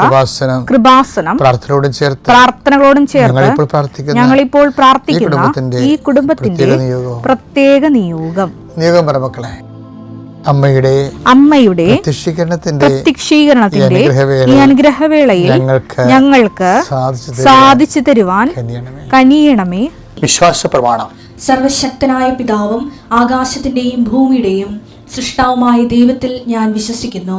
കൃപാസനം പ്രാർത്ഥനയോടും ചേർത്ത് പ്രാർത്ഥനകളോടും ചേർത്ത് ഞങ്ങളിപ്പോൾ പ്രാർത്ഥിക്കുന്ന ഈ കുടുംബത്തിന്റെ പ്രത്യേക നിയോഗം. നിയോഗം. പറമക്കളെ അമ്മയുടെ അമ്മയുടെ പ്രത്യക്ഷീകരണത്തിന്റെ ഈ അനുഗ്രഹവേളയിൽ ഞങ്ങൾക്ക് സാധിച്ചു തരുവാൻ കനിയണമേ. വിശ്വാസ പ്രമാണം സർവശക്തനായ പിതാവും ആകാശത്തിന്റെയും ഭൂമിയുടെയും സൃഷ്ടാവുമായ ദൈവത്തിൽ ഞാൻ വിശ്വസിക്കുന്നു.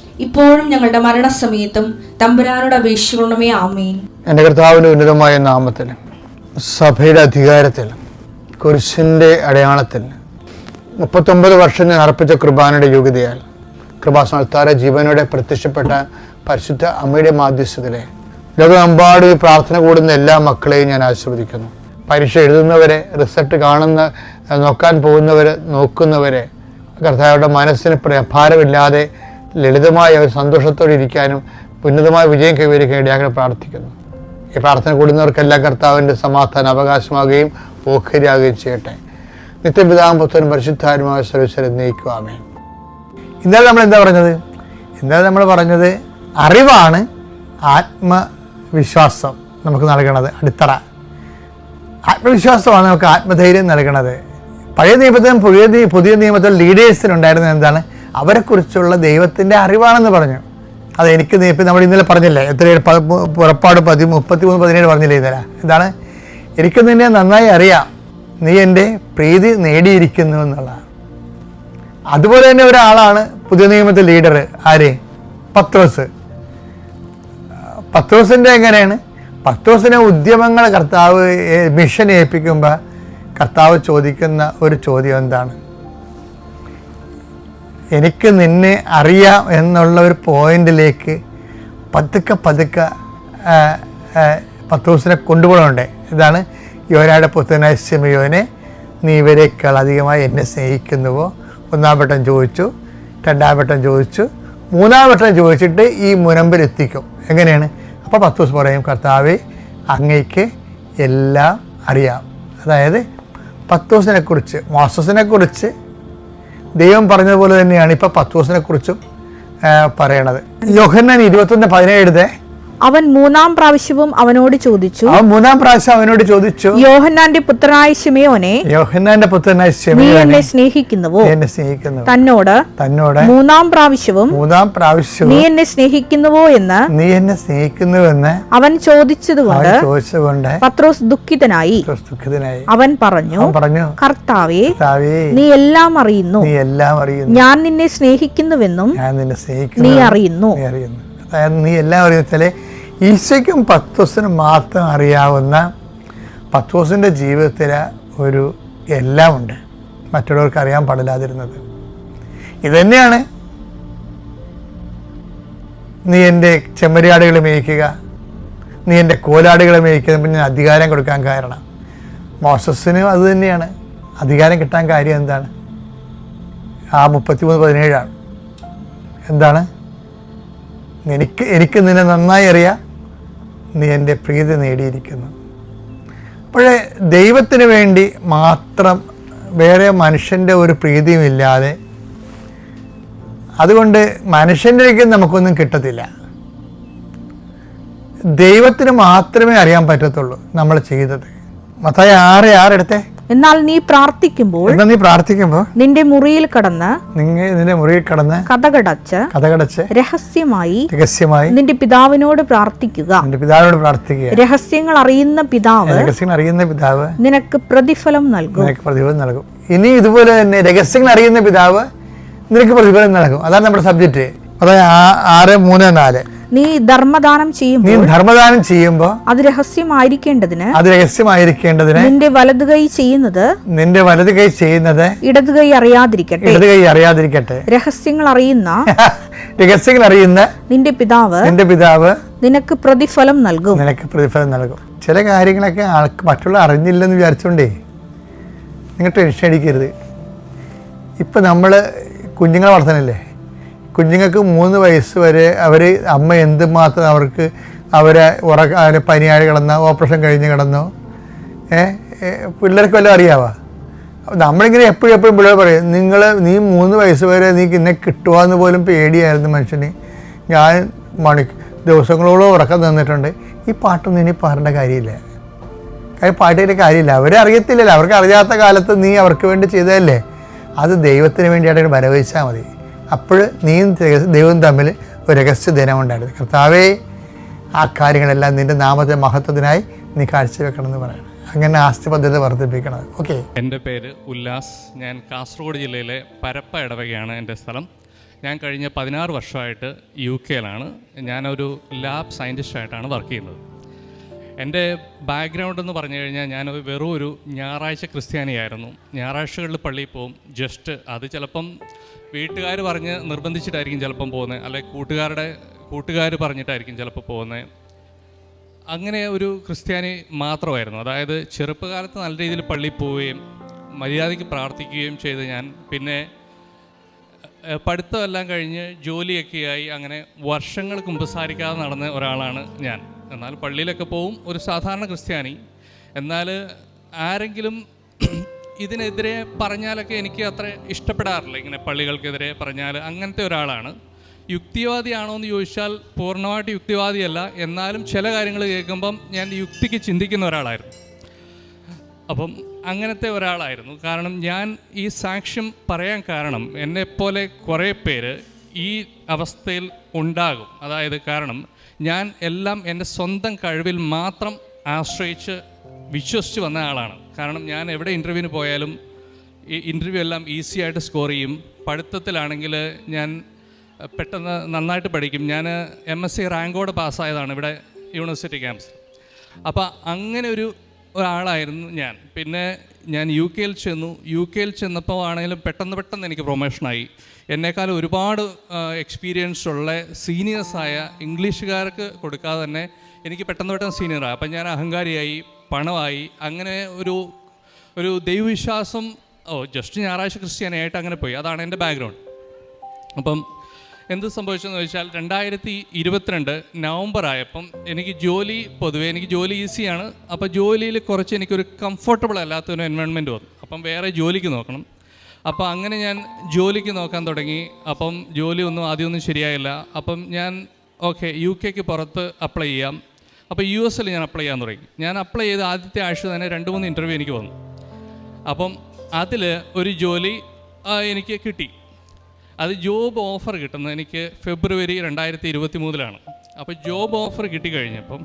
ഇപ്പോഴും ഞങ്ങളുടെ മരണസമയത്തും തമ്പുരാനോട് അപേക്ഷിക്കണമേ ആമേൻ. എന്റെ കർത്താവിന്റെ ഉന്നതമായ നാമത്തിൽ സഭയുടെ അധികാരത്തിൽ കുരിശിന്റെ അടയാളത്തിൽ മുപ്പത്തൊമ്പത് വർഷം ഞാൻ അർപ്പിച്ച കൃപാനയുടെ യോഗ്യതയാൽ കൃപാസനത്താര ജീവനോടെ പ്രത്യക്ഷപ്പെട്ട പരിശുദ്ധ അമ്മയുടെ മാധ്യസ്ഥതയിലെ ലോകമെമ്പാട് പ്രാർത്ഥന കൂടുന്ന എല്ലാ മക്കളെയും ഞാൻ ആശീർവദിക്കുന്നു. പരീക്ഷ എഴുതുന്നവരെ റിസൾട്ട് കാണുന്ന നോക്കാൻ പോകുന്നവരെ നോക്കുന്നവരെ കർത്താവരുടെ മനസ്സിന് പ്രഭാരമില്ലാതെ ലളിതമായ ഒരു സന്തോഷത്തോടെ ഇരിക്കാനും ഉന്നതമായ വിജയം കൈവരിക്കാൻ ഇടയാക്കാൻ പ്രാർത്ഥിക്കുന്നു. ഈ പ്രാർത്ഥന കൂടുന്നവർക്കെല്ലാം കർത്താവിന്റെ സമാധാന അവകാശമാകുകയും ഓഹരിയാകുകയും ചെയ്യട്ടെ. നിത്യപിതാവും പുത്രനും പരിശുദ്ധാരുമായ സർവീസരെ നയിക്കുവാമേ ഇന്നലെ നമ്മൾ എന്താ പറഞ്ഞത്? ഇന്നലെ നമ്മൾ പറഞ്ഞത് അറിവാണ് ആത്മവിശ്വാസം നമുക്ക് നൽകണത് അടിത്തറ. ആത്മവിശ്വാസമാണ് നമുക്ക് ആത്മധൈര്യം നൽകണത്. പഴയ നിയമത്തിലും പുതിയ പുതിയ നിയമത്തിലും ലീഡേഴ്സിനുണ്ടായിരുന്നത് എന്താണ്? അവരെക്കുറിച്ചുള്ള ദൈവത്തിന്റെ അറിവാണെന്ന് പറഞ്ഞു. അത് എനിക്ക് ഇപ്പം നമ്മൾ ഇന്നലെ പറഞ്ഞില്ലേ എത്ര പുറപ്പാട് പതി മുപ്പത്തി മൂന്ന് പതിനേഴ് പറഞ്ഞില്ലേ ഇന്നലെ? എന്താണ്? എനിക്ക് നിന്നെ നന്നായി അറിയാം. നീ എന്റെ പ്രീതി നേടിയിരിക്കുന്നു എന്നുള്ളതാണ്. അതുപോലെ തന്നെ ഒരാളാണ് പുതിയ നിയമത്തിൽ ലീഡർ ആര്? പത്രോസ്. പത്രോസിന്റെ എങ്ങനെയാണ്? പത്രോസിനെ ഉദ്യമങ്ങൾ കർത്താവ് മിഷൻ ഏൽപ്പിക്കുമ്പോൾ കർത്താവ് ചോദിക്കുന്ന ഒരു ചോദ്യം എന്താണ്? എനിക്ക് നിന്നെ അറിയാം എന്നുള്ള ഒരു പോയിന്റിലേക്ക് പതുക്കെ പതുക്കെ പത്രൂസിനെ കൊണ്ടുപോകണുണ്ട്. ഇതാണ് യോനയുടെ പുത്രനായ സിമിയോനെ നീ ഇവരെക്കാൾ അധികമായി എന്നെ സ്നേഹിക്കുന്നുവോ? ഒന്നാം വട്ടം ചോദിച്ചു രണ്ടാം വട്ടം ചോദിച്ചു മൂന്നാം വട്ടം ചോദിച്ചിട്ട് ഈ മുനമ്പിൽ എത്തിക്കും. എങ്ങനെയാണ്? അപ്പോൾ പത്തോസ് പറയും കർത്താവെ അങ്ങയ്ക്ക് എല്ലാം അറിയാം. അതായത് പത്ത് കുറിച്ച് മോസസിനെ കുറിച്ച് ദൈവം പറഞ്ഞതുപോലെ തന്നെയാണ് ഇപ്പോൾ പത്തൂസിനെ കുറിച്ചും പറയണത്. യോഹന്നാൻ ഇരുപത്തൊന്ന് പതിനേഴ് അവൻ മൂന്നാം പ്രാവശ്യവും അവനോട് ചോദിച്ചു അവൻ മൂന്നാം പ്രാവശ്യം അവനോട് ചോദിച്ചു യോഹന്നാന്റെ പുത്രനായ ശിമയോനെ യോഹന്നാന്റെ പുത്രനായ നീ എന്നെ സ്നേഹിക്കുന്നുവോ? എന്നെ സ്നേഹിക്കുന്നു. തന്നോട് തന്നോട് മൂന്നാം പ്രാവശ്യവും മൂന്നാം പ്രാവശ്യവും നീ എന്നെ സ്നേഹിക്കുന്നുവോ? എന്ന് നീ എന്നെ സ്നേഹിക്കുന്നുവെന്ന് അവൻ ചോദിച്ചതുകൊണ്ട് അവൻ ചോദിച്ചുകൊണ്ട് പത്രോസ് ദുഃഖിതനായി. ദുഃഖിതനായി. അവൻ പറഞ്ഞു പറഞ്ഞു കർത്താവേ നീ എല്ലാം അറിയുന്നു. നീ എല്ലാം അറിയുന്നു. ഞാൻ നിന്നെ സ്നേഹിക്കുന്നുവെന്നും ഞാൻ നിന്നെ നീ സ്നേഹിക്കുന്നു അറിയുന്നു. നീ അറിയുന്നു. അതായത് നീ എല്ലാം അറിയുന്നതിലെ ഈശോയ്ക്കും പത്തോസിനും മാത്രം അറിയാവുന്ന പത്തോസിന്റെ ജീവിതത്തിൽ ഒരു എല്ലാം ഉണ്ട്. മറ്റുള്ളവർക്ക് അറിയാൻ പാടില്ലാതിരുന്നത്. ഇതുതന്നെയാണ് നീ എന്റെ ചെമ്മരിയാടുകളെ മേയ്ക്കുക നീ എന്റെ കോലാടുകളെ മേയ്ക്കുക പിന്നെ അധികാരം കൊടുക്കാൻ കാരണം. മോസസിനും അത് തന്നെയാണ്. അധികാരം കിട്ടാൻ കാര്യം എന്താണ്? ആ മുപ്പത്തിമൂന്ന് പതിനേഴാണ്. എന്താണ്? എനിക്ക് എനിക്ക് നിന്നെ നന്നായി അറിയാം. നീ എന്റെ പ്രീതി നേടിയിരിക്കുന്നു. അപ്പോഴേ ദൈവത്തിന് വേണ്ടി മാത്രം വേറെ മനുഷ്യന്റെ ഒരു പ്രീതിയുമില്ലാതെ അതുകൊണ്ട് മനുഷ്യന്റെ ഒരിക്കലും നമുക്കൊന്നും കിട്ടത്തില്ല. ദൈവത്തിന് മാത്രമേ അറിയാൻ പറ്റത്തുള്ളൂ നമ്മൾ ചെയ്തത്. മത്തായി ആറ് ആറെടുത്തേ എന്നാൽ നീ പ്രാർത്ഥിക്കുമ്പോൾ എന്നാൽ നീ പ്രാർത്ഥിക്കുമ്പോൾ നിന്റെ മുറിയിൽ കടന്ന് നിന്റെ മുറിയിൽ കടന്ന് കഥകടച്ച് കഥകടച്ച് രഹസ്യമായി രഹസ്യമായി നിന്റെ പിതാവിനോട് പ്രാർത്ഥിക്കുക. നിന്റെ പിതാവിനോട് പ്രാർത്ഥിക്കുക. രഹസ്യങ്ങൾ അറിയുന്ന പിതാവ് രഹസ്യങ്ങൾ അറിയുന്ന പിതാവ് നിനക്ക് പ്രതിഫലം നൽകും. നിനക്ക് പ്രതിഫലം നൽകും. ഇനി ഇതുപോലെ തന്നെ രഹസ്യങ്ങൾ അറിയുന്ന പിതാവ് നിനക്ക് പ്രതിഫലം നൽകും. അതാണ് നമ്മുടെ സബ്ജക്റ്റ്. അതായത് ആറ് മൂന്ന് നാല്. നീ ധർമ്മദാനം നീ ധർമ്മദാനം ചെയ്യുമ്പോൾ അത് രഹസ്യമായിരിക്കേണ്ടതിന് അത് രഹസ്യമായിരിക്കേണ്ടതിന് നിന്റെ വലതു കൈ ചെയ്യുന്നത് നിന്റെ വലതു കൈ ചെയ്യുന്നത് ഇടതു കൈ അറിയാതിരിക്കട്ടെ. ഇടത് കൈ അറിയാതിരിക്കട്ടെ. രഹസ്യങ്ങൾ അറിയുന്ന രഹസ്യങ്ങൾ അറിയുന്ന നിന്റെ പിതാവ് നിന്റെ പിതാവ് നിനക്ക് പ്രതിഫലം നൽകും. നിനക്ക് പ്രതിഫലം നൽകും. ചില കാര്യങ്ങളൊക്കെ ആൾക്ക് മറ്റുള്ള അറിഞ്ഞില്ലെന്ന് വിചാരിച്ചോണ്ടേ നിങ്ങൾ ടെൻഷൻ അടിക്കരുത്. ഇപ്പം നമ്മൾ കുഞ്ഞുങ്ങളെ വളർത്തണില്ലേ? കുഞ്ഞുങ്ങൾക്ക് മൂന്ന് വയസ്സ് വരെ അവർ അമ്മ എന്തുമാത്രം അവർക്ക് അവരെ ഉറക്ക അവരെ പനിയായി കിടന്നോ ഓപ്പറേഷൻ കഴിഞ്ഞ് കിടന്നോ? പിള്ളേർക്ക് വല്ലതും അറിയാവാ? നമ്മളിങ്ങനെ എപ്പോഴും എപ്പോഴും പിള്ളേർ പറയും നിങ്ങൾ നീ മൂന്ന് വയസ്സ് വരെ നീ ഇന്നെ കിട്ടുവാന്ന് പോലും പേടിയായിരുന്നു മനുഷ്യന്. ഞാൻ മണി ദിവസങ്ങളോളം ഉറക്കം തന്നിട്ടുണ്ട് ഈ പാട്ടൊന്നും ഇനി പാടേണ്ട കാര്യമില്ല. കാര്യം പാട്ടിന്റെ കാര്യമില്ല. അവരെ അറിയത്തില്ലല്ലോ. അവർക്ക് അറിയാത്ത കാലത്ത് നീ അവർക്ക് വേണ്ടി ചെയ്തതല്ലേ? അത് ദൈവത്തിന് വേണ്ടിയായിട്ട് വരവഹിച്ചാൽ മതി. അപ്പോൾ നീയും ദൈവം തമ്മിൽ ഒരു രഹസ്യ ദിനമുണ്ടായിരുന്നു കർത്താവേ ആ കാര്യങ്ങളെല്ലാം നിന്റെ നാമത്തെ മഹത്വത്തിനായി നീ കാഴ്ചവെക്കണമെന്ന് പറയണം. അങ്ങനെ ആസ്തി പദ്ധതി വർദ്ധിപ്പിക്കണം ഓക്കെ എന്റെ പേര് ഉല്ലാസ്. ഞാൻ കാസർഗോഡ് ജില്ലയിലെ പരപ്പ ഇടവകയാണ് എന്റെ സ്ഥലം. ഞാൻ കഴിഞ്ഞ പതിനാറ് വർഷമായിട്ട് യു കെയിലാണ്. ഞാനൊരു ലാബ് സയന്റിസ്റ്റായിട്ടാണ് വർക്ക് ചെയ്യുന്നത്. എന്റെ ബാക്ക്ഗ്രൗണ്ട് എന്ന് പറഞ്ഞു കഴിഞ്ഞാൽ ഞാൻ വെറും ഒരു ഞായറാഴ്ച ക്രിസ്ത്യാനിയായിരുന്നു. ഞായറാഴ്ചകളിൽ പള്ളിയിൽ പോകും. ജസ്റ്റ് അത് ചിലപ്പം വീട്ടുകാർ പറഞ്ഞ് നിർബന്ധിച്ചിട്ടായിരിക്കും ചിലപ്പം പോകുന്നത്. അല്ലെങ്കിൽ കൂട്ടുകാരുടെ കൂട്ടുകാർ പറഞ്ഞിട്ടായിരിക്കും ചിലപ്പോൾ പോകുന്നത്. അങ്ങനെ ഒരു ക്രിസ്ത്യാനി മാത്രമായിരുന്നു. അതായത് ചെറുപ്പകാലത്ത് നല്ല രീതിയിൽ പള്ളിയിൽ പോവുകയും മര്യാദയ്ക്ക് പ്രാർത്ഥിക്കുകയും ചെയ്ത് ഞാൻ. പിന്നെ പഠിത്തമെല്ലാം കഴിഞ്ഞ് ജോലിയൊക്കെയായി അങ്ങനെ വർഷങ്ങൾ കുമ്പസാരിക്കാതെ നടന്ന ഒരാളാണ് ഞാൻ. എന്നാൽ പള്ളിയിലൊക്കെ പോവും ഒരു സാധാരണ ക്രിസ്ത്യാനി. എന്നാൽ ആരെങ്കിലും ഇതിനെതിരെ പറഞ്ഞാലൊക്കെ എനിക്ക് അത്ര ഇഷ്ടപ്പെടാറില്ല. ഇങ്ങനെ പള്ളികൾക്കെതിരെ പറഞ്ഞാൽ അങ്ങനത്തെ ഒരാളാണ്. യുക്തിവാദിയാണോ എന്ന് ചോദിച്ചാൽ പൂർണമായിട്ട് യുക്തിവാദിയല്ല. എന്നാലും ചില കാര്യങ്ങൾ കേൾക്കുമ്പം ഞാൻ യുക്തിക്ക് ചിന്തിക്കുന്ന ഒരാളായിരുന്നു. അപ്പം അങ്ങനത്തെ ഒരാളായിരുന്നു. കാരണം ഞാൻ ഈ സാക്ഷ്യം പറയാൻ കാരണം എന്നെപ്പോലെ കുറേ പേര് ഈ അവസ്ഥയിൽ ഉണ്ടാകും. അതായത് കാരണം ഞാൻ എല്ലാം എന്റെ സ്വന്തം കഴിവിൽ മാത്രം ആശ്രയിച്ച് വിശ്വസിച്ച് വന്ന ആളാണ്. കാരണം ഞാൻ എവിടെ ഇന്റർവ്യൂവിന് പോയാലും ഈ ഇന്റർവ്യൂ എല്ലാം ഈസി ആയിട്ട് സ്കോർ ചെയ്യും. പഠിത്തത്തിലാണെങ്കിൽ ഞാൻ പെട്ടെന്ന് നന്നായിട്ട് പഠിക്കും. ഞാൻ എം എസ് സി റാങ്കോടെ പാസ്സായതാണ് ഇവിടെ യൂണിവേഴ്സിറ്റി ക്യാമ്പസ് അപ്പോൾ അങ്ങനെ ഒരു ഒരാളായിരുന്നു ഞാൻ. പിന്നെ ഞാൻ യു കെയിൽ ചെന്നു. യു കെയിൽ ചെന്നപ്പോൾ ആണെങ്കിലും പെട്ടെന്ന് പെട്ടെന്ന് എനിക്ക് പ്രൊമോഷനായി എന്നേക്കാൾ ഒരുപാട് എക്സ്പീരിയൻസ് ഉള്ള സീനിയേഴ്സായ ഇംഗ്ലീഷുകാർക്ക് കൊടുക്കാതെ തന്നെ എനിക്ക് പെട്ടെന്ന് പെട്ടെന്ന് സീനിയറായി അപ്പം ഞാൻ അഹങ്കാരിയായി പണമായി അങ്ങനെ ഒരു ഒരു ദൈവവിശ്വാസം ഓ ജസ്റ്റ് ഞായറാഴ്ച ക്രിസ്ത്യാനിയായിട്ട് അങ്ങനെ പോയി. അതാണ് എന്റെ ബാക്ക്ഗ്രൗണ്ട് അപ്പം എന്ത് സംഭവിച്ചെന്ന് വെച്ചാൽ രണ്ടായിരത്തി ഇരുപത്തിരണ്ട് നവംബർ ആയപ്പം എനിക്ക് ജോലി പൊതുവേ എനിക്ക് ജോലി ഈസിയാണ്. അപ്പോൾ ജോലിയിൽ കുറച്ച് എനിക്കൊരു കംഫർട്ടബിൾ അല്ലാത്തൊരു എൻവയോൺമെന്റ് വന്നു. അപ്പം വേറെ ജോലിക്ക് നോക്കണം. അപ്പോൾ അങ്ങനെ ഞാൻ ജോലിക്ക് നോക്കാൻ തുടങ്ങി. അപ്പം ജോലി ഒന്നും ആദ്യമൊന്നും ശരിയായില്ല. അപ്പം ഞാൻ ഓക്കെ യു കെക്ക് പുറത്ത് അപ്ലൈ ചെയ്യാം. അപ്പോൾ യു എസിൽ ഞാൻ അപ്ലൈ ചെയ്യാൻ തുടങ്ങി. ഞാൻ അപ്ലൈ ചെയ്ത് ആദ്യത്തെ ആഴ്ച തന്നെ രണ്ട് മൂന്ന് ഇന്റർവ്യൂ എനിക്ക് വന്നു. അപ്പം അതിൽ ഒരു ജോലി എനിക്ക് കിട്ടി. അത് ജോബ് ഓഫർ കിട്ടുന്നത് എനിക്ക് ഫെബ്രുവരി രണ്ടായിരത്തി ഇരുപത്തി മൂന്നിലാണ് അപ്പോൾ ജോബ് ഓഫർ കിട്ടിക്കഴിഞ്ഞപ്പം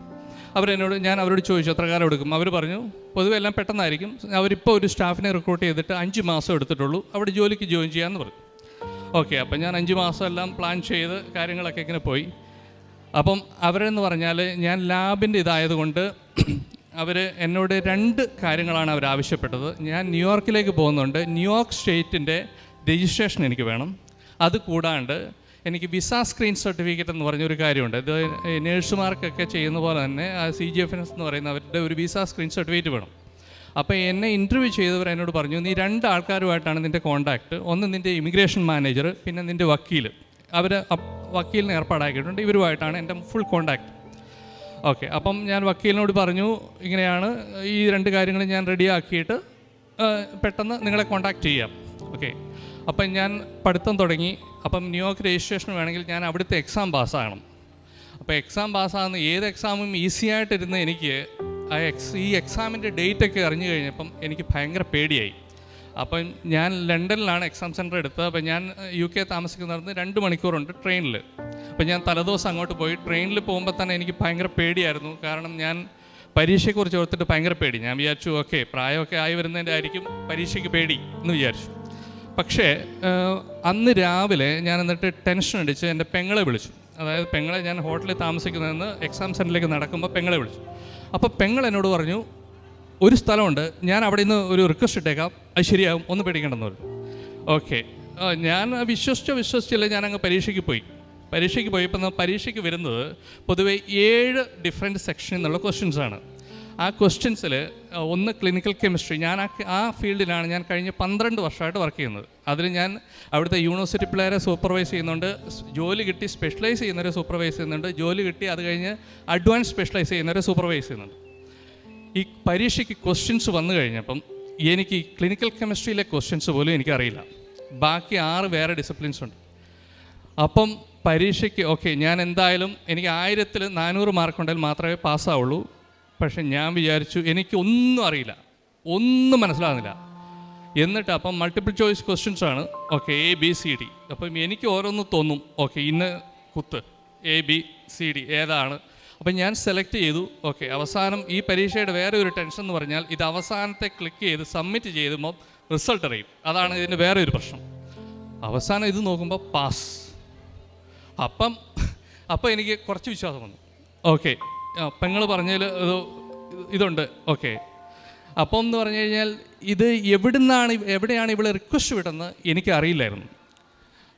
അവരെന്നോട് ഞാൻ അവരോട് ചോദിച്ചു എത്ര കാലം എടുക്കും? അവർ പറഞ്ഞു പൊതുവെ എല്ലാം പെട്ടെന്നായിരിക്കും. അവരിപ്പോൾ ഒരു സ്റ്റാഫിനെ റിക്രൂട്ട് ചെയ്തിട്ട് അഞ്ച് മാസം എടുത്തിട്ടുള്ളൂ. അവിടെ ജോലിക്ക് ജോയിൻ ചെയ്യാമെന്ന് പറഞ്ഞു. ഓക്കെ അപ്പം ഞാൻ അഞ്ച് മാസം എല്ലാം പ്ലാൻ ചെയ്ത് കാര്യങ്ങളൊക്കെ ഇങ്ങനെ പോയി. അപ്പം അവരെന്ന് പറഞ്ഞാൽ ഞാൻ ലാബിന്റെ ഇതായതുകൊണ്ട് അവർ എന്നോട് രണ്ട് കാര്യങ്ങളാണ് അവർ ആവശ്യപ്പെട്ടത്. ഞാൻ ന്യൂയോർക്കിലേക്ക് പോകുന്നുണ്ട്. ന്യൂയോർക്ക് സ്റ്റേറ്റിന്റെ രജിസ്ട്രേഷൻ എനിക്ക് വേണം. അത് കൂടാണ്ട് എനിക്ക് വിസ സ്ക്രീൻ സർട്ടിഫിക്കറ്റ് എന്ന് പറഞ്ഞൊരു കാര്യമുണ്ട്. ഇത് നേഴ്സുമാർക്കൊക്കെ ചെയ്യുന്ന പോലെ തന്നെ സി ജി എഫ് എസ് എന്ന് പറയുന്ന അവരുടെ ഒരു വിസ സ്ക്രീൻ സർട്ടിഫിക്കറ്റ് വേണം. അപ്പോൾ എന്നെ ഇന്റർവ്യൂ ചെയ്തവർ എന്നോട് പറഞ്ഞു നീ രണ്ട് ആൾക്കാരുമായിട്ടാണ് നിന്റെ കോൺടാക്റ്റ് ഒന്ന് നിന്റെ ഇമിഗ്രേഷൻ മാനേജർ പിന്നെ നിന്റെ വക്കീൽ അവർ വക്കീലിനെ ഏർപ്പാടാക്കിയിട്ടുണ്ട്. ഇവരുമായിട്ടാണ് എന്റെ ഫുൾ കോൺടാക്റ്റ് ഓക്കെ അപ്പം ഞാൻ വക്കീലിനോട് പറഞ്ഞു ഇങ്ങനെയാണ് ഈ രണ്ട് കാര്യങ്ങൾ ഞാൻ റെഡിയാക്കിയിട്ട് പെട്ടെന്ന് നിങ്ങളെ കോൺടാക്റ്റ് ചെയ്യാം. ഓക്കെ അപ്പം ഞാൻ പഠിത്തം തുടങ്ങി. അപ്പം ന്യൂയോർക്ക് രജിസ്ട്രേഷൻ വേണമെങ്കിൽ ഞാൻ അവിടുത്തെ എക്സാം പാസ്സാകണം അപ്പോൾ എക്സാം പാസ്സാകുന്ന ഏത് എക്സാമും ഈസി ആയിട്ടിരുന്ന എനിക്ക് ആ എക്സ് ഈ എക്സാമിന്റെ ഡേറ്റ് ഒക്കെ അറിഞ്ഞു കഴിഞ്ഞപ്പം എനിക്ക് ഭയങ്കര പേടിയായി. അപ്പം ഞാൻ ലണ്ടനിലാണ് എക്സാം സെന്റർ എടുത്തത്. അപ്പം ഞാൻ യു കെ താമസിക്കുന്നിടത്ത് രണ്ട് മണിക്കൂറുണ്ട് ട്രെയിനിൽ അപ്പം ഞാൻ തലേദിവസം അങ്ങോട്ട് പോയി ട്രെയിനിൽ പോകുമ്പോൾ തന്നെ എനിക്ക് ഭയങ്കര പേടിയായിരുന്നു. കാരണം ഞാൻ പരീക്ഷയെക്കുറിച്ച് ഓർത്തിട്ട് ഭയങ്കര പേടി. ഞാൻ വിചാരിച്ചു ഓക്കെ പ്രായമൊക്കെ ആയി വരുന്നതിന്റെ ആയിരിക്കും പരീക്ഷയ്ക്ക് പേടി എന്ന് വിചാരിച്ചു. പക്ഷേ അന്ന് രാവിലെ ഞാൻ എന്നിട്ട് ടെൻഷൻ അടിച്ച് എന്റെ പെങ്ങളെ വിളിച്ചു. അതായത് പെങ്ങളെ ഞാൻ ഹോട്ടലിൽ താമസിക്കുന്നതെന്ന് എക്സാം സെന്ററിലേക്ക് നടക്കുമ്പോൾ പെങ്ങളെ വിളിച്ചു. അപ്പോൾ പെങ്ങൾ എന്നോട് പറഞ്ഞു ഒരു സ്ഥലമുണ്ട് ഞാൻ അവിടെ നിന്ന് ഒരു റിക്വസ്റ്റ് ഇട്ടേക്കാം. അത് ശരിയാകും ഒന്ന് പേടിക്കണ്ടെന്ന് പറഞ്ഞു. ഓക്കെ. ഞാൻ വിശ്വസിച്ചോ വിശ്വസിച്ചില്ല ഞാൻ പരീക്ഷയ്ക്ക് പോയി. പരീക്ഷയ്ക്ക് പോയപ്പോൾ പരീക്ഷയ്ക്ക് വരുന്നത് പൊതുവേ ഏഴ് ഡിഫറെന്റ് സെക്ഷനിൽ നിന്നുള്ള ക്വസ്റ്റ്യൻസാണ്. ആ ക്വസ്റ്റ്യൻസിൽ ഒന്ന് ക്ലിനിക്കൽ കെമിസ്ട്രി ഞാൻ ആ ആ ഫീൽഡിലാണ് ഞാൻ കഴിഞ്ഞ പന്ത്രണ്ട് വർഷമായിട്ട് വർക്ക് ചെയ്യുന്നത്. അതിൽ ഞാൻ അവിടുത്തെ യൂണിവേഴ്സിറ്റി പിള്ളേരെ സൂപ്പർവൈസ് ചെയ്യുന്നുണ്ട്. ജോലി കിട്ടി സ്പെഷ്യലൈസ് ചെയ്യുന്നവരെ സൂപ്പർവൈസ് ചെയ്യുന്നുണ്ട്. ജോലി കിട്ടി അത് കഴിഞ്ഞ് അഡ്വാൻസ് സ്പെഷ്യലൈസ് ചെയ്യുന്നവരെ സൂപ്പർവൈസ് ചെയ്യുന്നുണ്ട്. ഈ പരീക്ഷയ്ക്ക് ക്വസ്റ്റ്യൻസ് വന്നു കഴിഞ്ഞപ്പം എനിക്ക് ക്ലിനിക്കൽ കെമിസ്ട്രിയിലെ ക്വസ്റ്റ്യൻസ് പോലും എനിക്കറിയില്ല. ബാക്കി ആറ് വേറെ ഡിസിപ്ലിൻസ് ഉണ്ട്. അപ്പം പരീക്ഷയ്ക്ക് ഓക്കെ ഞാൻ എന്തായാലും എനിക്ക് ആയിരത്തിൽ നാനൂറ് മാർക്ക് ഉണ്ടെങ്കിൽ മാത്രമേ പാസ്സാവുള്ളൂ പക്ഷെ ഞാൻ വിചാരിച്ചു എനിക്ക് ഒന്നും അറിയില്ല. ഒന്നും മനസ്സിലാകുന്നില്ല. എന്നിട്ട് അപ്പം മൾട്ടിപ്പിൾ ചോയ്സ് ക്വസ്റ്റ്യൻസ് ആണ്. Okay A B C D അപ്പം എനിക്ക് ഓരോന്ന് തോന്നും. ഓക്കെ ഇന്ന് കുത്ത്. എ ബി സി ഡി ഏതാണ്? അപ്പം ഞാൻ സെലക്ട് ചെയ്തു. ഓക്കെ അവസാനം ഈ പരീക്ഷയുടെ വേറെ ഒരു ടെൻഷൻ എന്ന് പറഞ്ഞാൽ ഇത് അവസാനത്തെ ക്ലിക്ക് ചെയ്ത് സബ്മിറ്റ് ചെയ്യുമ്പോൾ റിസൾട്ട് അറിയും. അതാണ് ഇതിന്റെ വേറെ ഒരു പ്രശ്നം. അവസാനം ഇത് നോക്കുമ്പോൾ പാസ് അപ്പം അപ്പം എനിക്ക് കുറച്ച് വിശ്വാസം വന്നു. ഓക്കെ പെങ്ങൾ പറഞ്ഞതിൽ ഇത് ഇതുണ്ട്. ഓക്കെ. അപ്പം എന്ന് പറഞ്ഞു കഴിഞ്ഞാൽ ഇത് എവിടുന്നാണ് എവിടെയാണ് ഇവിടെ റിക്വസ്റ്റ് വിട്ടെന്ന് എനിക്കറിയില്ലായിരുന്നു.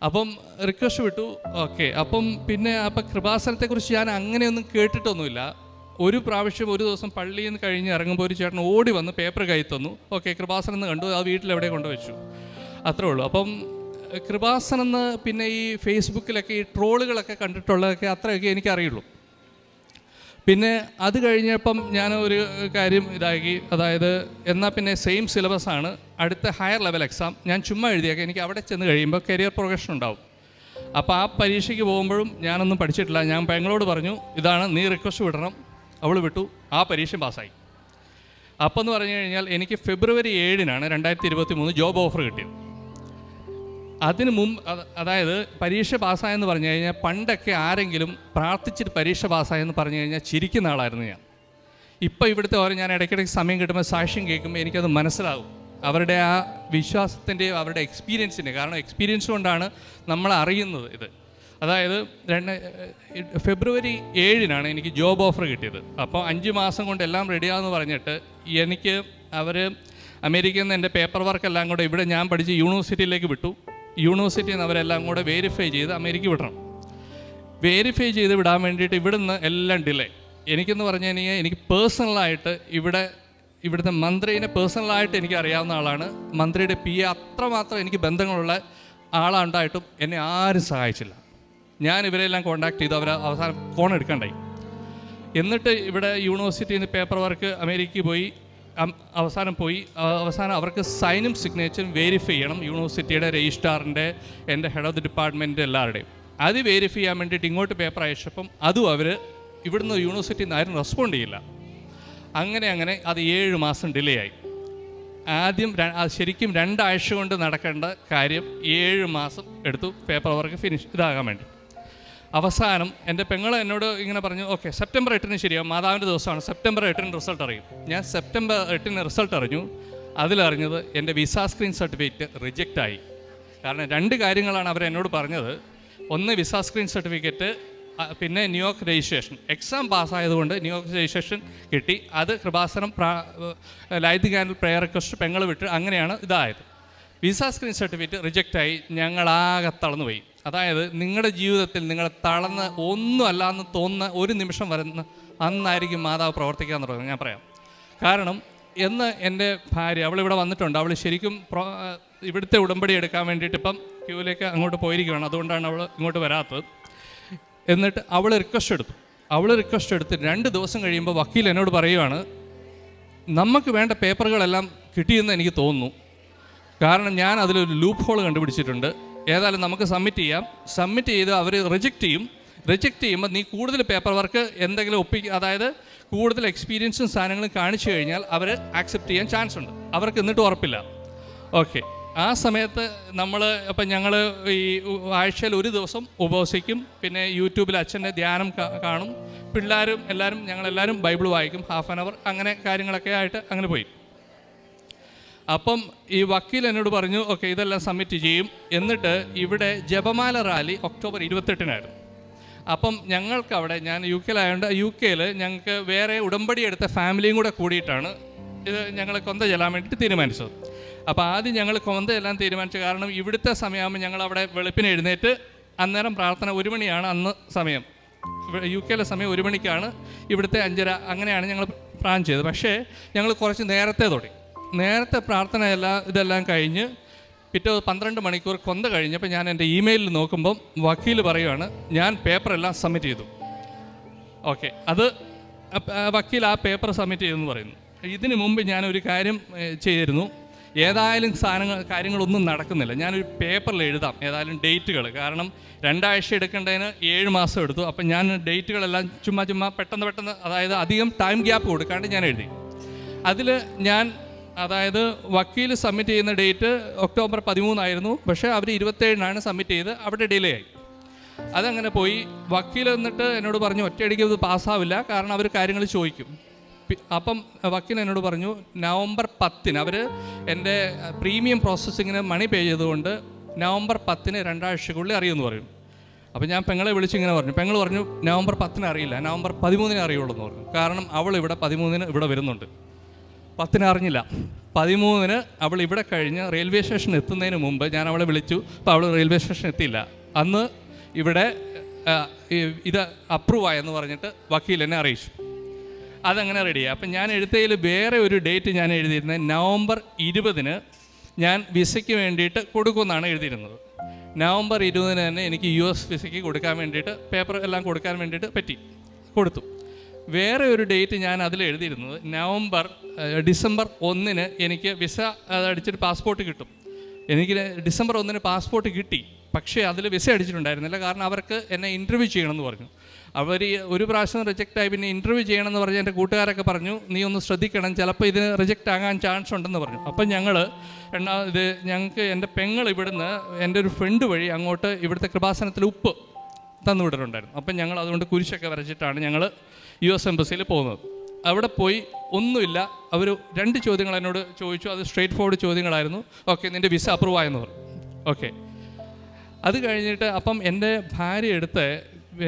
അപ്പം റിക്വസ്റ്റ് വിട്ടു. ഓക്കെ. അപ്പം പിന്നെ അപ്പം കൃപാസനത്തെക്കുറിച്ച് ഞാൻ അങ്ങനെയൊന്നും കേട്ടിട്ടൊന്നുമില്ല. ഒരു പ്രാവശ്യം ഒരു ദിവസം പള്ളിയിൽ നിന്ന് കഴിഞ്ഞ് ഇറങ്ങുമ്പോൾ ഒരു ചേട്ടൻ ഓടി വന്ന് പേപ്പർ കൈ തന്നു. ഓക്കെ കൃപാസനം എന്ന് കണ്ടു. ആ വീട്ടിൽ എവിടെ കൊണ്ടുവച്ചു. അത്രേ ഉള്ളൂ. അപ്പം കൃപാസനം എന്ന് പിന്നെ ഈ ഫേസ്ബുക്കിലൊക്കെ ഈ ട്രോളുകളൊക്കെ കണ്ടിട്ടുള്ളതൊക്കെ അത്രയൊക്കെ എനിക്കറിയുള്ളൂ. പിന്നെ അത് കഴിഞ്ഞപ്പം ഞാൻ ഒരു കാര്യം ഇതാക്കി. അതായത് എന്നാൽ പിന്നെ സെയിം സിലബസ് ആണ്. അടുത്ത ഹയർ ലെവൽ എക്സാം ഞാൻ ചുമ്മാ എഴുതിയൊക്കെ. എനിക്ക് അവിടെ ചെന്ന് കഴിയുമ്പോൾ കരിയർ പ്രോഗ്രഷൻ ഉണ്ടാവും. അപ്പോൾ ആ പരീക്ഷയ്ക്ക് പോകുമ്പോഴും ഞാനൊന്നും പഠിച്ചിട്ടില്ല. ഞാൻ പെങ്ങളോട് പറഞ്ഞു ഇതാണ് നീ റിക്വസ്റ്റ് വിടണം. അവൾ വിട്ടു. ആ പരീക്ഷ പാസ്സായി. അപ്പോൾ എന്ന് പറഞ്ഞു കഴിഞ്ഞാൽ എനിക്ക് ഫെബ്രുവരി ഏഴിനാണ് രണ്ടായിരത്തി ഇരുപത്തി മൂന്ന് ജോബ് ഓഫർ കിട്ടിയത്. അതിന് മുമ്പ് അത് അതായത് പരീക്ഷ പാസ്സായെന്ന് പറഞ്ഞു കഴിഞ്ഞാൽ പണ്ടൊക്കെ ആരെങ്കിലും പ്രാർത്ഥിച്ചിട്ട് പരീക്ഷ പാസ്സായെന്ന് പറഞ്ഞു കഴിഞ്ഞാൽ ചിരിക്കുന്ന ആളായിരുന്നു ഞാൻ. ഇപ്പോൾ ഇവിടുത്തെ ഓരോ ഞാൻ ഇടയ്ക്കിടയ്ക്ക് സമയം കിട്ടുമ്പോൾ സാക്ഷ്യം കേൾക്കുമ്പോൾ എനിക്കത് മനസ്സിലാവും. അവരുടെ ആ വിശ്വാസത്തിന്റെയും അവരുടെ എക്സ്പീരിയൻസിന്റെ കാരണം എക്സ്പീരിയൻസ് കൊണ്ടാണ് നമ്മൾ അറിയുന്നത് ഇത്. അതായത് രണ്ട് ഫെബ്രുവരി ഏഴിനാണ് എനിക്ക് ജോബ് ഓഫർ കിട്ടിയത്. അപ്പോൾ അഞ്ച് മാസം കൊണ്ട് എല്ലാം റെഡിയാണെന്ന് പറഞ്ഞിട്ട് എനിക്ക് അവർ അമേരിക്കയിൽ നിന്ന് എന്റെ പേപ്പർ വർക്കെല്ലാം കൂടെ ഇവിടെ ഞാൻ പഠിച്ച് യൂണിവേഴ്സിറ്റിയിലേക്ക് വിട്ടു. യൂണിവേഴ്സിറ്റിയിൽ നിന്ന് അവരെല്ലാം കൂടെ വേരിഫൈ ചെയ്ത് അമേരിക്ക വിടണം. വേരിഫൈ ചെയ്ത് വിടാൻ വേണ്ടിയിട്ട് ഇവിടുന്ന് എല്ലാം ഡിലേ എനിക്കെന്ന് പറഞ്ഞു കഴിഞ്ഞാൽ എനിക്ക് പേഴ്സണലായിട്ട് ഇവിടെ ഇവിടുത്തെ മന്ത്രിനെ പേഴ്സണലായിട്ട് എനിക്ക് അറിയാവുന്ന ആളാണ്. മന്ത്രിയുടെ പി എ അത്രമാത്രം എനിക്ക് ബന്ധങ്ങളുള്ള ആളുണ്ടായിട്ടും എന്നെ ആരും സഹായിച്ചില്ല. ഞാൻ ഇവരെല്ലാം കോണ്ടാക്ട് ചെയ്തു അവർ അവസാനം ഫോൺ എടുക്കണ്ടായി. എന്നിട്ട് ഇവിടെ യൂണിവേഴ്സിറ്റിയിൽ നിന്ന് പേപ്പർ വർക്ക് അമേരിക്കയിൽ പോയി. അവസാനം പോയി. അവസാനം അവർക്ക് സൈനും സിഗ്നേച്ചറും വെരിഫൈ ചെയ്യണം. യൂണിവേഴ്സിറ്റിയുടെ രജിസ്ട്രാറിന്റെ എന്റെ ഹെഡ് ഓഫ് ദി ഡിപ്പാർട്ട്മെന്റ് എല്ലാവരുടെയും. അത് വെരിഫൈ ചെയ്യാൻ വേണ്ടിയിട്ട് ഇങ്ങോട്ട് പേപ്പർ അയച്ചപ്പം അതും അവർ ഇവിടുന്ന് യൂണിവേഴ്സിറ്റിയിൽ നിന്ന് ആരും റെസ്പോണ്ട് ചെയ്യില്ല. അങ്ങനെ അങ്ങനെ അത് ഏഴ് മാസം ഡിലേ ആയി. ആദ്യം ശരിക്കും രണ്ടാഴ്ച കൊണ്ട് നടക്കേണ്ട കാര്യം ഏഴ് മാസം എടുത്തു പേപ്പർ വർക്ക് ഫിനിഷ് ഇതാകാൻ വേണ്ടി. അവസാനം എന്റെ പെങ്ങൾ എന്നോട് ഇങ്ങനെ പറഞ്ഞു ഓക്കെ സെപ്റ്റംബർ എട്ടിന് ശരിയാവും മാതാവിന്റെ ദിവസമാണ്. സെപ്റ്റംബർ എട്ടിന് റിസൾട്ട് അറിയും. ഞാൻ സെപ്റ്റംബർ എട്ടിന് റിസൾട്ട് അറിഞ്ഞു. അതിലറിഞ്ഞത് എന്റെ വിസ സ്ക്രീൻ സർട്ടിഫിക്കറ്റ് റിജക്റ്റ് ആയി. കാരണം രണ്ട് കാര്യങ്ങളാണ് അവർ എന്നോട് പറഞ്ഞത്. ഒന്ന് വിസ സ്ക്രീൻ സർട്ടിഫിക്കറ്റ് പിന്നെ ന്യൂയോർക്ക് രജിസ്ട്രേഷൻ എക്സാം പാസ്സായതുകൊണ്ട് ന്യൂയോർക്ക് രജിസ്ട്രേഷൻ കിട്ടി. അത് കൃപാസനം പ്രാ ലൈറ്റ് ഗാനിൽ പ്രയർ റിക്വസ്റ്റ് പെങ്ങൾ വിട്ട് അങ്ങനെയാണ് ഇതായത്. വിസ സ്ക്രീൻ സർട്ടിഫിക്കറ്റ് റിജക്റ്റായി ഞങ്ങളാകെ തളർന്നു പോയി അതായത് നിങ്ങളുടെ ജീവിതത്തിൽ നിങ്ങൾ തളർന്ന് ഒന്നുമല്ല എന്ന് തോന്നുന്ന ഒരു നിമിഷം വരുന്ന അന്നായിരിക്കും മാതാവ് പ്രവർത്തിക്കാൻ തുടങ്ങുന്നത് ഞാൻ പറയാം. കാരണം എന്ന് എന്റെ ഭാര്യ അവൾ ഇവിടെ വന്നിട്ടുണ്ട്. അവൾ ശരിക്കും ഇവിടുത്തെ ഉടമ്പടി എടുക്കാൻ വേണ്ടിയിട്ട് ഇപ്പം ക്യൂവിലേക്ക് അങ്ങോട്ട് പോയിരിക്കുകയാണ്. അതുകൊണ്ടാണ് അവൾ ഇങ്ങോട്ട് വരാത്തത്. എന്നിട്ട് അവൾ റിക്വസ്റ്റ് എടുത്തു. അവൾ റിക്വസ്റ്റ് എടുത്ത് രണ്ട് ദിവസം കഴിയുമ്പോൾ വക്കീൽ എന്നോട് പറയുവാണ് നമുക്ക് വേണ്ട പേപ്പറുകളെല്ലാം കിട്ടിയെന്ന് എനിക്ക് തോന്നുന്നു. കാരണം ഞാൻ അതിലൊരു ലൂപ്പ് ഹോൾ കണ്ടുപിടിച്ചിട്ടുണ്ട്. ഏതായാലും നമുക്ക് സബ്മിറ്റ് ചെയ്യാം. സബ്മിറ്റ് ചെയ്ത് അവർ റിജക്റ്റ് ചെയ്യും. റിജക്റ്റ് ചെയ്യുമ്പോൾ നീ കൂടുതൽ പേപ്പർ വർക്ക് എന്തെങ്കിലും ഒപ്പി അതായത് കൂടുതൽ എക്സ്പീരിയൻസും സാധനങ്ങളും കാണിച്ചു കഴിഞ്ഞാൽ അവർ ആക്സെപ്റ്റ് ചെയ്യാൻ ചാൻസ് ഉണ്ട്. അവർക്ക് എന്നിട്ട് ഉറപ്പില്ല. ഓക്കെ ആ സമയത്ത് നമ്മൾ ഇപ്പം ഞങ്ങൾ ഈ ആഴ്ചയിൽ ഒരു ദിവസം ഉപവസിക്കും. പിന്നെ യൂട്യൂബിൽ അച്ഛന്റെ ധ്യാനം കാണും. പിള്ളേരും എല്ലാവരും ഞങ്ങളെല്ലാവരും ബൈബിൾ വായിക്കും. ഹാഫ് ആൻ അവർ അങ്ങനെ കാര്യങ്ങളൊക്കെ ആയിട്ട് അങ്ങനെ പോയി. അപ്പം ഈ വക്കീൽ എന്നോട് പറഞ്ഞു ഓക്കെ ഇതെല്ലാം സബ്മിറ്റ് ചെയ്യും. എന്നിട്ട് ഇവിടെ ജപമാല റാലി ഒക്ടോബർ ഇരുപത്തെട്ടിനായിരുന്നു. അപ്പം ഞങ്ങൾക്ക് അവിടെ ഞാൻ യു കെയിലായതുകൊണ്ട് യു കെയിൽ ഞങ്ങൾക്ക് വേറെ ഉടമ്പടി എടുത്ത ഫാമിലിയും കൂടെ കൂടിയിട്ടാണ് ഇത് ഞങ്ങൾ കൊന്ത ചെല്ലാൻ വേണ്ടിയിട്ട് തീരുമാനിച്ചത്. അപ്പോൾ ആദ്യം ഞങ്ങൾ കൊന്ത ചെല്ലാൻ തീരുമാനിച്ചു കാരണം ഇവിടുത്തെ സമയമാകുമ്പോൾ ഞങ്ങൾ അവിടെ വെളുപ്പിന് എഴുന്നേറ്റ് അന്നേരം പ്രാർത്ഥന ഒരു മണിയാണ് അന്ന് സമയം. യു കെയിലെ സമയം ഒരു മണിക്കാണ് ഇവിടുത്തെ അഞ്ചര അങ്ങനെയാണ് ഞങ്ങൾ പ്ലാൻ ചെയ്തത്. പക്ഷേ ഞങ്ങൾ കുറച്ച് നേരത്തെ തുടങ്ങി നേരത്തെ പ്രാർത്ഥന എല്ലാം ഇതെല്ലാം കഴിഞ്ഞ് പിറ്റേ പന്ത്രണ്ട് മണിക്കൂർ കൊന്ത കഴിഞ്ഞപ്പോൾ ഞാൻ എന്റെ ഇമെയിലിൽ നോക്കുമ്പം വക്കീൽ പറയുവാണ് ഞാൻ പേപ്പറെല്ലാം സബ്മിറ്റ് ചെയ്തു. ഓക്കെ അത് വക്കീൽ ആ പേപ്പർ സബ്മിറ്റ് ചെയ്തെന്ന് പറയുന്നു. ഇതിനു മുമ്പ് ഞാനൊരു കാര്യം ചെയ്തിരുന്നു. ഏതായാലും സാധനങ്ങൾ കാര്യങ്ങളൊന്നും നടക്കുന്നില്ല. ഞാനൊരു പേപ്പറിൽ എഴുതാം ഏതായാലും ഡേറ്റുകൾ. കാരണം രണ്ടാഴ്ച എടുക്കേണ്ടതിന് ഏഴ് മാസം എടുത്തു. അപ്പം ഞാൻ ഡേറ്റുകളെല്ലാം ചുമ്മാ ചുമ്മാ പെട്ടെന്ന് പെട്ടെന്ന് അതായത് അധികം ടൈം ഗ്യാപ്പ് കൊടുക്കാണ്ട് ഞാൻ എഴുതി. അതിൽ ഞാൻ അതായത് വക്കീൽ സബ്മിറ്റ് ചെയ്യുന്ന ഡേറ്റ് ഒക്ടോബർ പതിമൂന്നായിരുന്നു. പക്ഷേ അവർ ഇരുപത്തേഴിനാണ് സബ്മിറ്റ് ചെയ്ത്. അവിടെ ഡിലേ ആയി. അതങ്ങനെ പോയി. വക്കീൽ എന്നിട്ട് എന്നോട് പറഞ്ഞു ഒറ്റയടിക്ക് ഇത് പാസ്സാവില്ല കാരണം അവർ കാര്യങ്ങൾ ചോദിക്കും. അപ്പം വക്കീൽ എന്നോട് പറഞ്ഞു നവംബർ പത്തിന് അവർ എന്റെ പ്രീമിയം പ്രോസസ്സിങ്ങിന് മണി പേ ചെയ്തുകൊണ്ട് നവംബർ പത്തിന് രണ്ടാഴ്ചക്കുള്ളിൽ അറിയുമെന്ന് പറയും. അപ്പോൾ ഞാൻ പെങ്ങളെ വിളിച്ചിങ്ങനെ പറഞ്ഞു. പെങ്ങൾ പറഞ്ഞു നവംബർ പത്തിന് അറിയില്ല. നവംബർ പതിമൂന്നിന് അറിയുള്ളൂ എന്ന് പറഞ്ഞു. കാരണം അവൾ ഇവിടെ പതിമൂന്നിന് ഇവിടെ വരുന്നുണ്ട്. പത്തിന് അറിഞ്ഞില്ല. പതിമൂന്നിന് അവൾ ഇവിടെ കഴിഞ്ഞ് റെയിൽവേ സ്റ്റേഷൻ എത്തുന്നതിന് മുമ്പ് ഞാൻ അവളെ വിളിച്ചു. അപ്പോൾ അവൾ റെയിൽവേ സ്റ്റേഷൻ എത്തിയില്ല. അന്ന് ഇവിടെ ഇത് അപ്രൂവ് ആയെന്ന് പറഞ്ഞിട്ട് വക്കീൽ എന്നെ അറിയിച്ചു. അതങ്ങനെ റെഡിയായി അപ്പം ഞാൻ എഴുത്തതിൽ വേറെ ഒരു ഡേറ്റ് ഞാൻ എഴുതിയിരുന്നത് നവംബർ ഇരുപതിന് ഞാൻ വിസയ്ക്ക് വേണ്ടിയിട്ട് കൊടുക്കുമെന്നാണ് എഴുതിയിരുന്നത്. നവംബർ ഇരുപതിന് തന്നെ എനിക്ക് യു എസ് വിസയ്ക്ക് കൊടുക്കാൻ വേണ്ടിയിട്ട് പേപ്പർ എല്ലാം കൊടുക്കാൻ വേണ്ടിയിട്ട് പറ്റി. കൊടുത്തു. വേറെ ഒരു ഡേറ്റ് ഞാൻ അതിൽ എഴുതിയിരുന്നത്. നവംബർ ഡിസംബർ ഒന്നിന് എനിക്ക് വിസ അടിച്ചിട്ട് പാസ്പോർട്ട് കിട്ടും. എനിക്ക് ഡിസംബർ ഒന്നിന് പാസ്പോർട്ട് കിട്ടി പക്ഷേ അതിൽ വിസ അടിച്ചിട്ടുണ്ടായിരുന്നില്ല. കാരണം അവർക്ക് എന്നെ ഇന്റർവ്യൂ ചെയ്യണമെന്ന് പറഞ്ഞു. അവർ ഒരു പ്രാവശ്യം റിജക്റ്റ് ആയി പിന്നെ ഇന്റർവ്യൂ ചെയ്യണമെന്ന് പറഞ്ഞ് എന്റെ കൂട്ടുകാരൊക്കെ പറഞ്ഞു നീ ഒന്ന് ശ്രദ്ധിക്കണം ചിലപ്പോൾ ഇതിന് റിജക്റ്റ് ആകാൻ ചാൻസ് ഉണ്ടെന്ന് പറഞ്ഞു. അപ്പം ഞങ്ങൾ എന്നാ ഇത് ഞങ്ങൾക്ക് എന്റെ പെങ്ങൾ ഇവിടുന്ന് എന്റെ ഒരു ഫ്രണ്ട് വഴി അങ്ങോട്ട് ഇവിടുത്തെ കൃപാസനത്തിൽ ഉപ്പ് തന്നു വിട്ടിട്ടുണ്ടായിരുന്നു അപ്പം ഞങ്ങൾ അതുകൊണ്ട് കുരിശൊക്കെ വരച്ചിട്ടാണ് ഞങ്ങൾ യു എസ് എംബസിയിൽ പോകുന്നത്. അവിടെ പോയി ഒന്നുമില്ല. അവർ രണ്ട് ചോദ്യങ്ങൾ എന്നോട് ചോദിച്ചു. അത് സ്ട്രേറ്റ് ഫോർവേഡ് ചോദ്യങ്ങളായിരുന്നു. ഓക്കെ നിന്റെ വിസ അപ്രൂവ് ആയെന്ന് പറഞ്ഞു. ഓക്കെ അത് കഴിഞ്ഞിട്ട് അപ്പം എന്റെ ഭാര്യ എടുത്ത്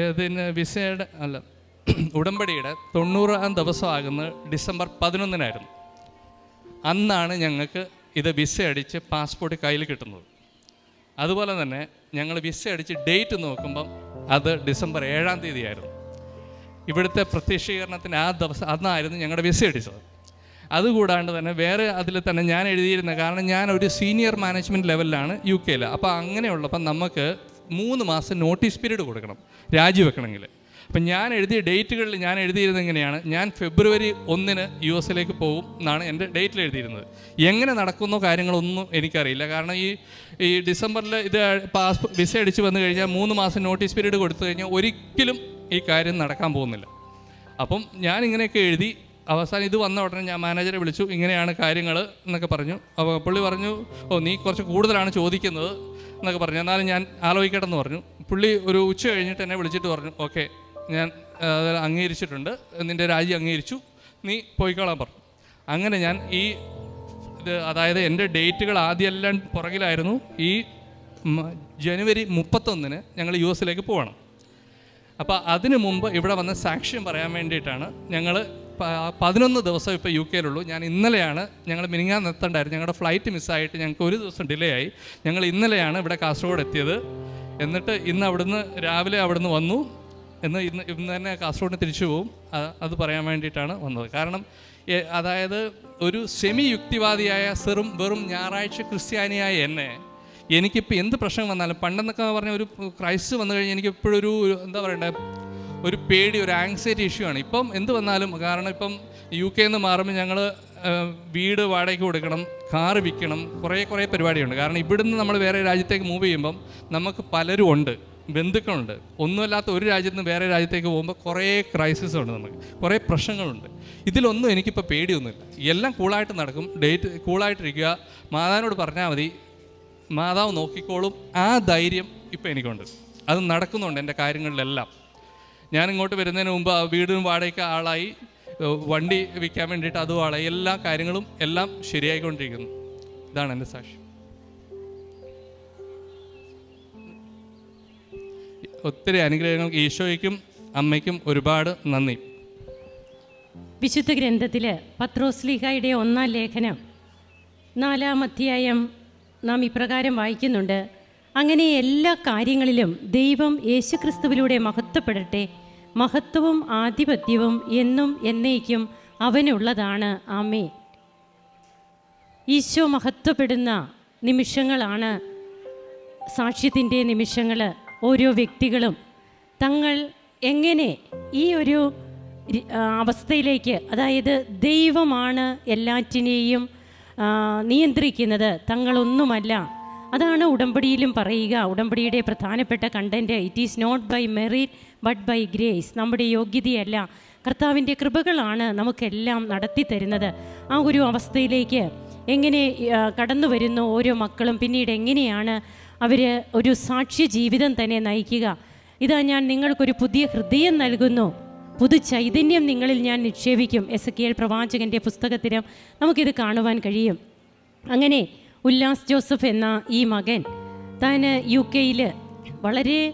ഇതിന് വിസയുടെ അല്ല ഉടമ്പടിയുടെ തൊണ്ണൂറാം ദിവസമാകുന്ന ഡിസംബർ പതിനൊന്നിനായിരുന്നു. അന്നാണ് ഞങ്ങൾക്ക് ഇത് വിസ അടിച്ച് പാസ്പോർട്ട് കയ്യിൽ കിട്ടുന്നത്. അതുപോലെ തന്നെ ഞങ്ങൾ വിസ അടിച്ച് ഡേറ്റ് നോക്കുമ്പം അത് ഡിസംബർ ഏഴാം തീയതിയായിരുന്നു. ഇവിടുത്തെ പ്രത്യക്ഷീകരണത്തിന് ആ ദിവസം അന്നായിരുന്നു ഞങ്ങളുടെ വിസ അടിച്ചത് അതുകൂടാണ്ട് തന്നെ വേറെ അതിൽ തന്നെ ഞാൻ എഴുതിയിരുന്ന കാരണം ഞാൻ ഒരു സീനിയർ മാനേജ്മെന്റ് ലെവലിലാണ് യു കെയിൽ അപ്പോൾ അങ്ങനെയുള്ളപ്പം നമുക്ക് മൂന്ന് മാസം നോട്ടീസ് പീരീഡ് കൊടുക്കണം രാജിവെക്കണമെങ്കിൽ. അപ്പം ഞാൻ എഴുതിയ ഡേറ്റുകളിൽ ഞാൻ എഴുതിയിരുന്നത് എങ്ങനെയാണ് ഞാൻ ഫെബ്രുവരി ഒന്നിന് യു എസിലേക്ക് പോകും എന്നാണ് എന്റെ ഡേറ്റിൽ എഴുതിയിരുന്നത്. എങ്ങനെ നടക്കുന്നോ കാര്യങ്ങളൊന്നും എനിക്കറിയില്ല. കാരണം ഈ ഈ ഡിസംബറിൽ ഇത് പാസ് വിസ അടിച്ച് വന്നു കഴിഞ്ഞാൽ മൂന്ന് മാസം നോട്ടീസ് പീരീഡ് കൊടുത്തു കഴിഞ്ഞാൽ ഒരിക്കലും ഈ കാര്യം നടക്കാൻ പോകുന്നില്ല. അപ്പം ഞാൻ ഇങ്ങനെയൊക്കെ എഴുതി അവസാനം ഇത് വന്ന ഉടനെ ഞാൻ മാനേജറെ വിളിച്ചു ഇങ്ങനെയാണ് കാര്യങ്ങൾ എന്നൊക്കെ പറഞ്ഞു. അപ്പോൾ പുള്ളി പറഞ്ഞു ഓ നീ കുറച്ച് കൂടുതലാണ് ചോദിക്കുന്നത് എന്നൊക്കെ പറഞ്ഞു. എന്നാലും ഞാൻ ആലോചിക്കട്ടെ എന്ന് പറഞ്ഞു. പുള്ളി ഒരു ഉച്ച കഴിഞ്ഞിട്ട് എന്നെ വിളിച്ചിട്ട് പറഞ്ഞു ഓക്കെ ഞാൻ അംഗീകരിച്ചിട്ടുണ്ട്. നിന്റെ രാജി അംഗീകരിച്ചു. നീ പോയിക്കോളാൻ പറഞ്ഞു. അങ്ങനെ ഞാൻ ഈ ഇത് അതായത് എന്റെ ഡേറ്റുകൾ ആദ്യമെല്ലാം പുറകിലായിരുന്നു. ഈ ജനുവരി മുപ്പത്തൊന്നിന് ഞങ്ങൾ യു എസിലേക്ക് പോകണം. അപ്പോൾ അതിനു മുമ്പ് ഇവിടെ വന്ന സാക്ഷ്യം പറയാൻ വേണ്ടിയിട്ടാണ് ഞങ്ങൾ പതിനൊന്ന് ദിവസം ഇപ്പോൾ യു കെയിലുള്ളൂ. ഞാൻ ഇന്നലെയാണ് ഞങ്ങൾ മിനിങ്ങാൻ എത്തണ്ടായിരുന്നു ഞങ്ങളുടെ ഫ്ലൈറ്റ് മിസ്സായിട്ട് ഞങ്ങൾക്ക് ഒരു ദിവസം ഡിലേ ആയി ഞങ്ങൾ ഇന്നലെയാണ് ഇവിടെ കാസർഗോഡ് എത്തിയത്. എന്നിട്ട് ഇന്ന് അവിടുന്ന് രാവിലെ അവിടുന്ന് വന്നു. എന്ന് ഇന്ന് ഇന്ന് തന്നെ കാസർഗോഡിന് തിരിച്ചു പോകും അത് പറയാൻ വേണ്ടിയിട്ടാണ് വന്നത്. കാരണം അതായത് ഒരു സെമി യുക്തിവാദിയായ സെറും വെറും ഞായറാഴ്ച ക്രിസ്ത്യാനിയായ എന്നെ എനിക്കിപ്പോൾ എന്ത് പ്രശ്നം വന്നാലും പണ്ടെന്നൊക്കെ പറഞ്ഞ ഒരു ക്രൈസ്റ്റ് വന്നു കഴിഞ്ഞാൽ എനിക്ക് എപ്പോഴൊരു എന്താ പറയണ്ടേ ഒരു പേടി ഒരു ആങ്സൈറ്റി ഇഷ്യൂ ആണ്. ഇപ്പം എന്ത് വന്നാലും കാരണം ഇപ്പം യു കെയിൽ നിന്ന് മാറുമ്പോൾ ഞങ്ങൾ വീട് വാടകയ്ക്ക് കൊടുക്കണം കാറ് വിൽക്കണം കുറേ കുറേ പരിപാടിയുണ്ട്. കാരണം ഇവിടുന്ന് നമ്മൾ വേറെ രാജ്യത്തേക്ക് മൂവ് ചെയ്യുമ്പം നമുക്ക് പലരും ഉണ്ട് ബന്ധുക്കളുണ്ട്. ഒന്നുമല്ലാത്ത ഒരു രാജ്യത്ത് നിന്ന് വേറെ രാജ്യത്തേക്ക് പോകുമ്പോൾ കുറേ ക്രൈസിസ് ഉണ്ട് നമുക്ക് കുറേ പ്രശ്നങ്ങളുണ്ട്. ഇതിലൊന്നും എനിക്കിപ്പോൾ പേടിയൊന്നുമില്ല. എല്ലാം കൂളായിട്ട് നടക്കും ഡേറ്റ് കൂളായിട്ടിരിക്കുക മാതാവിനോട് പറഞ്ഞാൽ മതി മാതാവ് നോക്കിക്കോളും. ആ ധൈര്യം ഇപ്പം എനിക്കുണ്ട്. അത് നടക്കുന്നുണ്ട് എന്റെ കാര്യങ്ങളിലെല്ലാം. ഞാൻ ഇങ്ങോട്ട് വരുന്നതിന് മുമ്പ് വീടും വാടകയ്ക്ക് ആളായി. വണ്ടി വിൽക്കാൻ വേണ്ടിയിട്ട് അതും ആളായി. എല്ലാ കാര്യങ്ങളും എല്ലാം ശരിയായിക്കൊണ്ടിരിക്കുന്നു. ഇതാണ് എന്റെ സാക്ഷി ഒത്തിരി അനുഗ്രഹങ്ങൾ ഈശോയ്ക്കും അമ്മയ്ക്കും ഒരുപാട് നന്ദി. വിശുദ്ധ ഗ്രന്ഥത്തിൽ പത്രോസ്ലിഹായുടെ ഒന്നാം ലേഖനം നാലാം അധ്യായം നാം ഇപ്രകാരം വായിക്കുന്നുണ്ട്. അങ്ങനെ എല്ലാ കാര്യങ്ങളിലും ദൈവം യേശുക്രിസ്തുവിലൂടെ മഹത്വപ്പെടട്ടെ. മഹത്വവും ആധിപത്യവും എന്നും എന്നേക്കും അവനുള്ളതാണ്. ആമേ ഈശോ മഹത്വപ്പെടുന്ന നിമിഷങ്ങളാണ് സാക്ഷ്യത്തിന്റെ നിമിഷങ്ങൾ. ഓരോ വ്യക്തികളും തങ്ങൾ എങ്ങനെ ഈ ഒരു അവസ്ഥയിലേക്ക് അതായത് ദൈവമാണ് എല്ലാറ്റിനെയും നിയന്ത്രിക്കുന്നത് തങ്ങളൊന്നുമല്ല. അതാണ് ഉടമ്പടിയിലും പറയുക. ഉടമ്പടിയുടെ പ്രധാനപ്പെട്ട content it is not by merit but by grace നമ്മുടെ യോഗ്യതയല്ല. കർത്താവിന്റെ കൃപകളാണ് നമുക്കെല്ലാം നടത്തി തരുന്നത്. ആ ഒരു അവസ്ഥയിലേക്ക് എങ്ങനെ കടന്നു വരുന്നു ഓരോ മക്കളും? പിന്നീട് എങ്ങനെയാണ് അവർ ഒരു സാക്ഷ്യ ജീവിതം തന്നെ നയിക്കുക? ഇതാ ഞാൻ നിങ്ങൾക്കൊരു പുതിയ ഹൃദയം നൽകുന്നു. പുതു ചൈതന്യം നിങ്ങളിൽ ഞാൻ നിക്ഷേപിക്കും. എസ് കെ എൽ പ്രവാചകന്റെ പുസ്തകത്തിലും നമുക്കിത് കാണുവാൻ കഴിയും. അങ്ങനെ ഉല്ലാസ് ജോസഫ് എന്ന ഈ മകൻ താൻ യു കെയിൽ വളരെ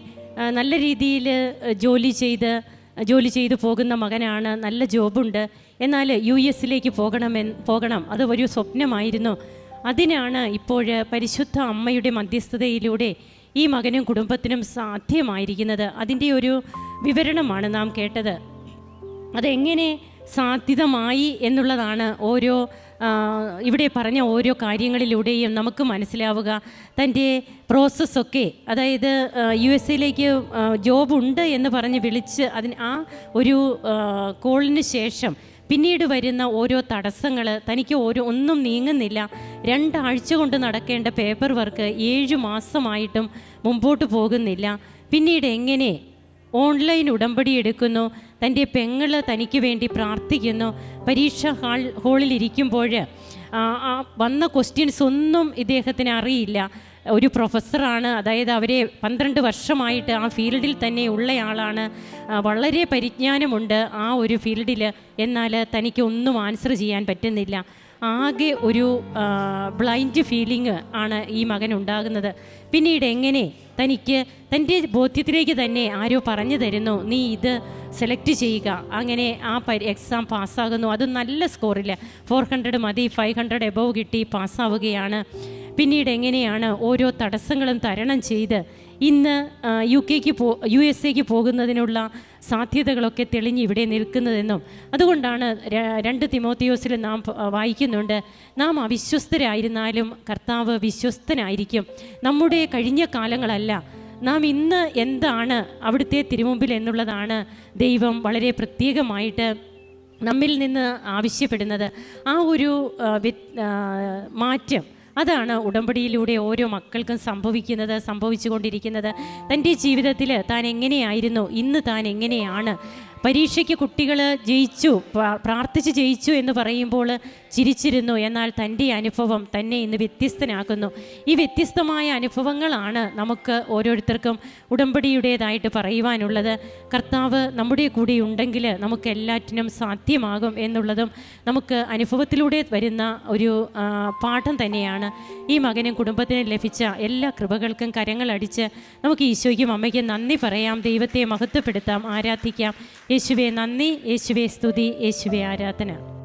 നല്ല രീതിയിൽ ജോലി ചെയ്ത് ജോലി ചെയ്തു പോകുന്ന മകനാണ്. നല്ല ജോബുണ്ട്. എന്നാൽ യു എസിലേക്ക് പോകണമെന്ന് പോകണം. അത് ഒരു സ്വപ്നമായിരുന്നു. അതിനാണ് ഇപ്പോൾ പരിശുദ്ധ അമ്മയുടെ മധ്യസ്ഥതയിലൂടെ ഈ മകനും കുടുംബത്തിനും സാധ്യമായിരിക്കുന്നത്. അതിന്റെ ഒരു വിവരണമാണ് നാം കേട്ടത്. അതെങ്ങനെ സാധ്യതമായി എന്നുള്ളതാണ് ഓരോ ഇവിടെ പറഞ്ഞ ഓരോ കാര്യങ്ങളിലൂടെയും നമുക്ക് മനസ്സിലാവുക. തന്റെ പ്രോസസ്സൊക്കെ അതായത് യു എസ് എയിലേക്ക് ജോബുണ്ട് എന്ന് പറഞ്ഞ് വിളിച്ച് അതിന് ആ ഒരു കോളിന് ശേഷം പിന്നീട് വരുന്ന ഓരോ തടസ്സങ്ങൾ തനിക്ക് ഓരോ ഒന്നും നീങ്ങുന്നില്ല. രണ്ടാഴ്ച കൊണ്ട് നടക്കേണ്ട പേപ്പർ വർക്ക് ഏഴ് മാസമായിട്ടും മുമ്പോട്ട് പോകുന്നില്ല. പിന്നീട് എങ്ങനെ ഓൺലൈൻ ഉടമ്പടി എടുക്കുന്നു. തന്റെ പെങ്ങൾ തനിക്ക് വേണ്ടി പ്രാർത്ഥിക്കുന്നു. പരീക്ഷ ഹാൾ ഹോളിലിരിക്കുമ്പോൾ വന്ന ക്വസ്റ്റ്യൻസ് ഒന്നും ഇദ്ദേഹത്തിന് അറിയില്ല. ഒരു പ്രൊഫസറാണ്. അതായത് അവരെ പന്ത്രണ്ട് വർഷമായിട്ട് ആ ഫീൽഡിൽ തന്നെ ഉള്ളയാളാണ് വളരെ പരിജ്ഞാനമുണ്ട് ആ ഒരു ഫീൽഡിൽ എന്നാൽ തനിക്ക് ഒന്നും ആൻസർ ചെയ്യാൻ പറ്റുന്നില്ല. ആകെ ഒരു ബ്ലൈൻഡ് ഫീലിംഗ് ആണ് ഈ മകൻ ഉണ്ടാകുന്നത്. പിന്നീട് എങ്ങനെ തനിക്ക് തന്റെ ബോധ്യത്തിലേക്ക് തന്നെ ആരോ പറഞ്ഞു തരുന്നു നീ ഇത് സെലക്ട് ചെയ്യുക. അങ്ങനെ ആ പരി എക്സാം പാസ്സാകുന്നു. അത് നല്ല സ്കോറിൽ ഫോർ ഹൺഡ്രഡ് മതി ഫൈവ് ഹൺഡ്രഡ് എബവ് കിട്ടി പാസ്സാവുകയാണ്. പിന്നീട് എങ്ങനെയാണ് ഓരോ തടസ്സങ്ങളും തരണം ചെയ്ത് ഇന്ന് യു കെക്ക് പോ യു എസ് എക്ക് പോകുന്നതിനുള്ള സാധ്യതകളൊക്കെ തെളിഞ്ഞ് ഇവിടെ നിൽക്കുന്നതെന്നും അതുകൊണ്ടാണ് രണ്ട് തിമോത്തിയോസിൽ നാം വായിക്കുന്നുണ്ട് നാം അവിശ്വസ്തരായിരുന്നാലും കർത്താവ് വിശ്വസ്തനായിരിക്കും. നമ്മുടെ കഴിഞ്ഞ കാലങ്ങളല്ല. നാം ഇന്ന് എന്താണ് അവിടുത്തെ തിരുമുമ്പിൽ എന്നുള്ളതാണ് ദൈവം വളരെ പ്രത്യേകമായിട്ട് നമ്മിൽ നിന്ന് ആവശ്യപ്പെടുന്നത്. ആ ഒരു മാറ്റം അതാണ് ഉടമ്പടിയിലൂടെ ഓരോ മക്കൾക്കും സംഭവിക്കുന്നത് സംഭവിച്ചുകൊണ്ടിരിക്കുന്നത്. തന്റെ ജീവിതത്തിൽ താൻ എങ്ങനെയായിരുന്നു? ഇന്ന് താൻ എങ്ങനെയാണ്? പരീക്ഷയ്ക്ക് കുട്ടികൾ ജയിച്ചു പ്രാർത്ഥിച്ച് ജയിച്ചു എന്ന് പറയുമ്പോൾ ചിരിച്ചിരുന്നു. എന്നാൽ തന്റെ അനുഭവം തന്നെ ഇന്ന് വ്യത്യസ്തനാക്കുന്നു. ഈ വ്യത്യസ്തമായ അനുഭവങ്ങളാണ് നമുക്ക് ഓരോരുത്തർക്കും ഉടമ്പടിയുടേതായിട്ട് പറയുവാനുള്ളത്. കർത്താവ് നമ്മുടെ കൂടെ ഉണ്ടെങ്കിൽ നമുക്ക് എല്ലാറ്റിനും സാധ്യമാകും എന്നുള്ളതും നമുക്ക് അനുഭവത്തിലൂടെ വരുന്ന ഒരു പാഠം തന്നെയാണ്. ഈ മകനും കുടുംബത്തിനും ലഭിച്ച എല്ലാ കൃപകൾക്കും കരങ്ങളടിച്ച് നമുക്ക് ഈശോയ്ക്കും അമ്മയ്ക്കും നന്ദി പറയാം. ദൈവത്തെ മഹത്വപ്പെടുത്താം ആരാധിക്കാം. യേശുവെ നന്ദി യേശുവെ സ്തുതി യേശുവെ ആരാധന.